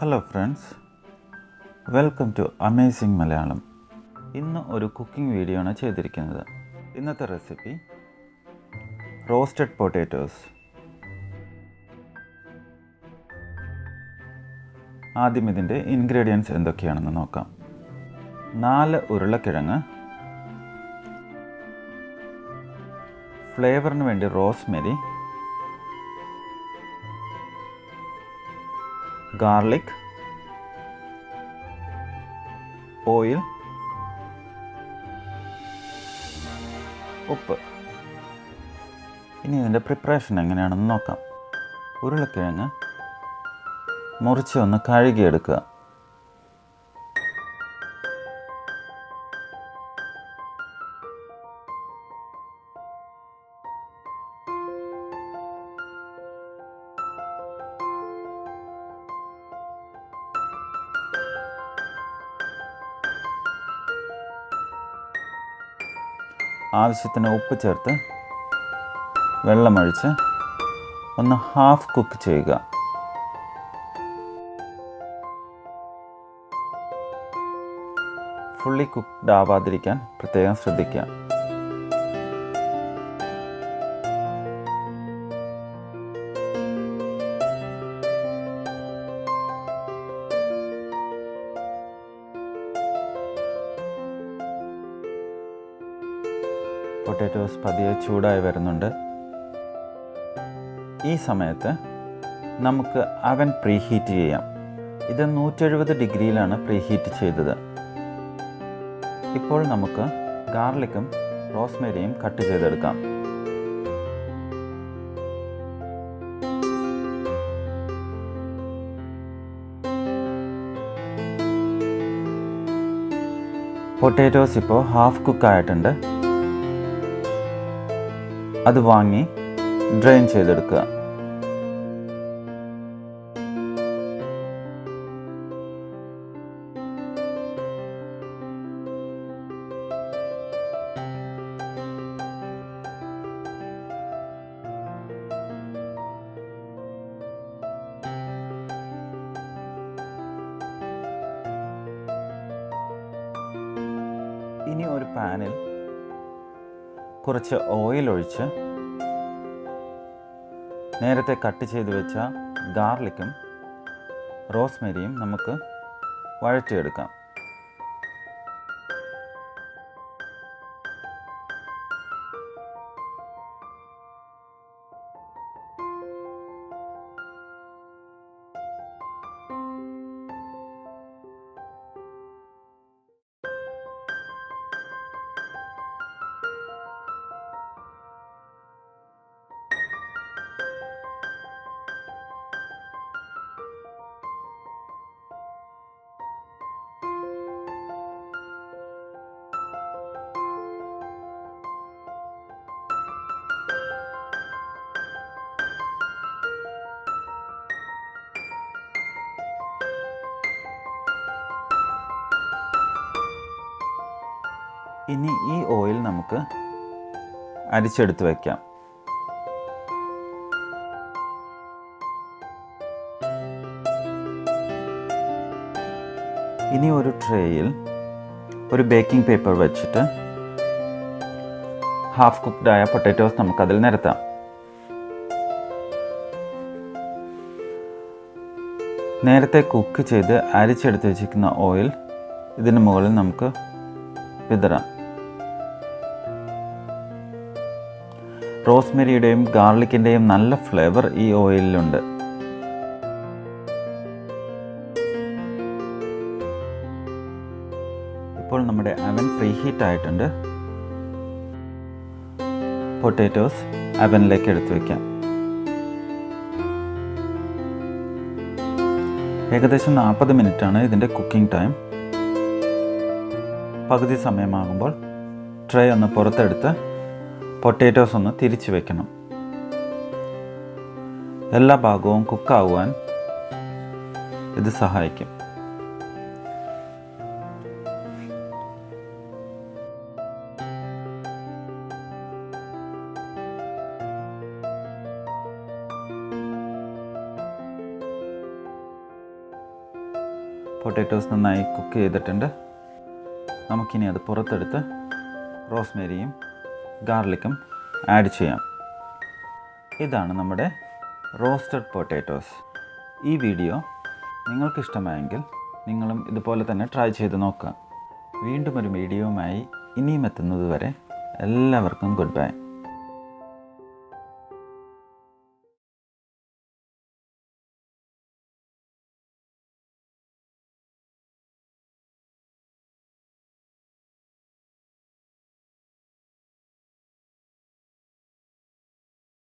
Hello friends welcome to amazing Malayalam ഇന്ന് ഒരു cooking video ആണ് ചെയ്തിരിക്കുന്നത്. ഇന്നത്തെ റെസിപ്പി റോസ്റ്റഡ് പൊട്ടാറ്റോസ് ആദ്യം ഇതിന്റെ ഇൻഗ്രീഡിയൻസ് എന്തൊക്കെയാണെന്ന് നോക്കാം. നാല് ഉരുളക്കിഴങ്ങ്. ഫ്ലേവറിന് വേണ്ടി റോസ്മെരി ഗാർലിക് oil, ഉപ്പ്. ഇനി ഇതിന്റെ പ്രിപ്പറേഷൻ എങ്ങനെയാണെന്ന് നോക്കാം. ഉരുളക്കിഴങ്ങ് മുറിച്ച് ഒന്ന് കഴുകിയെടുക്കുക. ആവശ്യത്തിന് ഉപ്പ് ചേർത്ത് വെള്ളമൊഴിച്ച് ഒന്ന് ഹാഫ് കുക്ക് ചെയ്യുക. ഫുള്ളി കുക്ക്ഡ് ആവാതിരിക്കാൻ പ്രത്യേകം ശ്രദ്ധിക്കുക. പൊട്ടാറ്റോസ് പതിയെ ചൂടായി വരുന്നുണ്ട്. ഈ സമയത്ത് നമുക്ക് അവൻ പ്രീഹീറ്റ് ചെയ്യാം. ഇത് നൂറ്റെഴുപത് ഡിഗ്രിയിലാണ് പ്രീഹീറ്റ് ചെയ്തത്. ഇപ്പോൾ നമുക്ക് ഗാർലിക്കും റോസ്മേരിയും കട്ട് ചെയ്തെടുക്കാം. പൊട്ടാറ്റോസ് ഇപ്പോൾ ഹാഫ് കുക്ക് ആയിട്ടുണ്ട്. അത് വാങ്ങി ഡ്രെയിൻ ചെയ്തെടുക്കുക. ഇനി ഒരു പാനിൽ കുറച്ച് ഓയിൽ ഒഴിച്ച് നേരത്തെ കട്ട് ചെയ്ത് വെച്ച ഗാർലിക്കും റോസ്മെരിയും നമുക്ക് വഴറ്റിയെടുക്കാം. ഇനി ഈ ഓയിൽ നമുക്ക് അരിച്ചെടുത്ത് വയ്ക്കാം ഇനി ഒരു ട്രേയിൽ ഒരു ബേക്കിംഗ് പേപ്പർ വെച്ചിട്ട് ഹാഫ് കുക്ക്ഡ് ആയ പൊട്ടാറ്റോസ് നമുക്കതിൽ നിരത്താം. നേരത്തെ കുക്ക് ചെയ്ത് അരിച്ചെടുത്ത് വെച്ചിരിക്കുന്ന ഓയിൽ ഇതിന് മുകളിൽ നമുക്ക് വിതറാം റോസ്മെരിയുടെയും ഗാർലിക്കിന്റെയും നല്ല ഫ്ലേവർ ഈ ഓയിലിലുണ്ട്. ഇപ്പോൾ നമ്മുടെ അവൻ പ്രീഹീറ്റ് ആയിട്ടുണ്ട്. പൊട്ടാറ്റോസ് അവനിലേക്ക് എടുത്തു വയ്ക്കാം. ഏകദേശം നാൽപ്പത് മിനിറ്റാണ് ഇതിന്റെ കുക്കിംഗ് ടൈം. പകുതി സമയമാകുമ്പോൾ ട്രേ ഒന്ന് പുറത്തെടുത്ത് പൊട്ടേറ്റോസ് ഒന്ന് തിരിച്ചു വെക്കണം. എല്ലാ ഭാഗവും കുക്കാവുവാൻ ഇത് സഹായിക്കും. പൊട്ടേറ്റോസ് നന്നായി കുക്ക് ചെയ്തിട്ടുണ്ട്. നമുക്കിനി അത് പുറത്തെടുത്ത് റോസ്മേരിയും ഗാർലിക്കും ആഡ് ചെയ്യാം. ഇതാണ് നമ്മുടെ റോസ്റ്റഡ് പൊട്ടാറ്റോസ്. ഈ വീഡിയോ നിങ്ങൾക്കിഷ്ടമായെങ്കിൽ നിങ്ങളും ഇതുപോലെ തന്നെ ട്രൈ ചെയ്ത് നോക്കുക. വീണ്ടും ഒരു വീഡിയോയുമായി ഇനിയും എത്തുന്നത് വരെ എല്ലാവർക്കും ഗുഡ് ബൈ.